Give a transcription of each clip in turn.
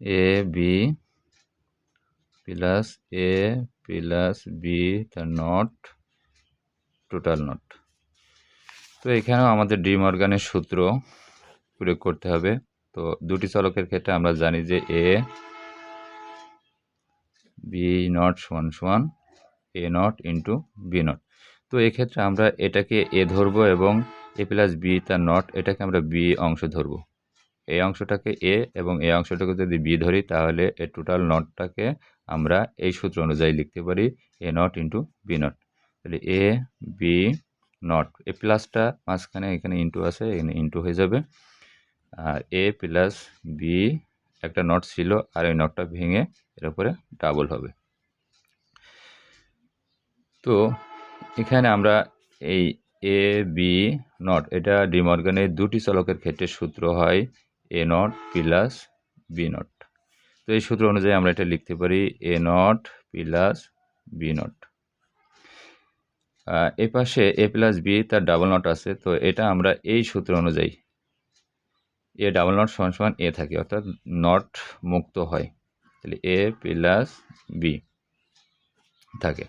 A B plus A plus B তার not total not তো এখানেও আমাদের ডি মর্গানের সূত্র প্রয়োগ করতে হবে। তো দুটি চলকের ক্ষেত্রে আমরা জানি যে এ বি নট সমান সমান A not into B not তো এক্ষেত্রে আমরা এটাকে এ ধরবো এবং এ প্লাস বি তার নট এটাকে আমরা বি অংশ ধরবো। এই অংশটাকে এ এবং এই অংশটাকে যদি বি ধরি, তাহলে এ টোটাল নটটাকে আমরা এই সূত্র অনুযায়ী লিখতে পারি A not into B not তাহলে এ, বি নট এ প্লাসটা মাঝখানে, এখানে ইন্টু আছে, এখানে ইন্টু হয়ে যাবে। আর এ প্লাস বি একটা নট ছিল, আর ওই নটটা ভেঙে এর উপরে ডাবল হবে। তো এখানে আমরা এই এ, বি নট এটা ডিমর্গানের দুটি চলকের ক্ষেত্রে সূত্র হয় A not plus B not তো এই সূত্র অনুযায়ী আমরা এটা লিখতে পারি A not plus B not A পাশে এ প্লাস বি তার ডাবল নট আছে, তো এটা আমরা এই সূত্র অনুযায়ী এ ডাবল নট সমান সমান এ থাকে, অর্থাৎ নট মুক্ত হয়। তাহলে এ প্লাস বি থাকে।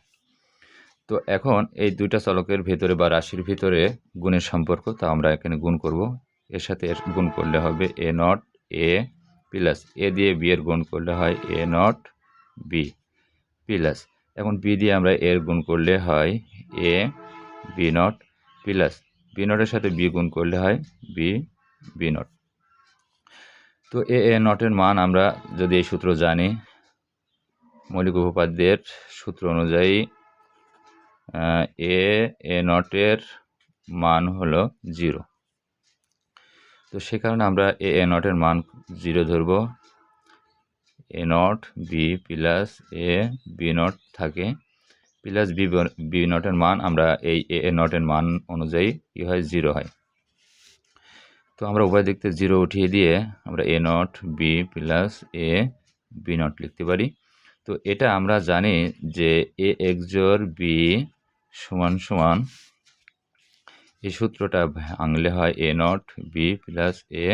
তো এখন এই দুইটা চলকের ভেতরে বা রাশির ভিতরে গুণের সম্পর্ক, তা আমরা এখানে গুণ করব এর সাথে এর গুণ করলে হবে এ নট এ প্লাস এ দিয়ে বি এর গুণ করলে হয় এ নট বি প্লাস। এখন বি দিয়ে আমরা এর গুণ করলে হয় A B not plus. B নটের সাথে বি গুণ করলে হয় বি বি নট। তো এ এ নটের মান আমরা যদি এই সূত্র জানি, মৌলিক উপপাদ্যের সূত্র অনুযায়ী এ এ নটের মান হলো জিরো। তো সে কারণে আমরা এ এ নটের মান জিরো ধরব। A not B plus A B not থাকে। প্লাস বি বি নটের মান আমরা এই এ এ নটের মান অনুযায়ী কী হয়? জিরো হয়। তো আমরা উভয় দিকতে জিরো উঠিয়ে দিয়ে আমরা A not B plus A B not লিখতে পারি। তো এটা আমরা জানি যে এ এক্সর বি সমান সমান এই সূত্রটা ভাঙলে হয় A not B plus A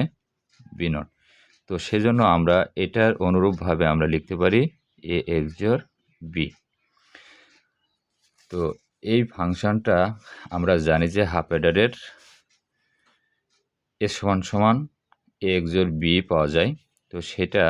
B not তো সেজন্য আমরা এটার অনুরূপভাবে আমরা লিখতে পারি এ এক্সর বি তো এই ফাংশনটা আমরা জানি যে হাফ এডারের এ সমান সমান এ এক্সর বি পাওয়া যায়। তো সেটা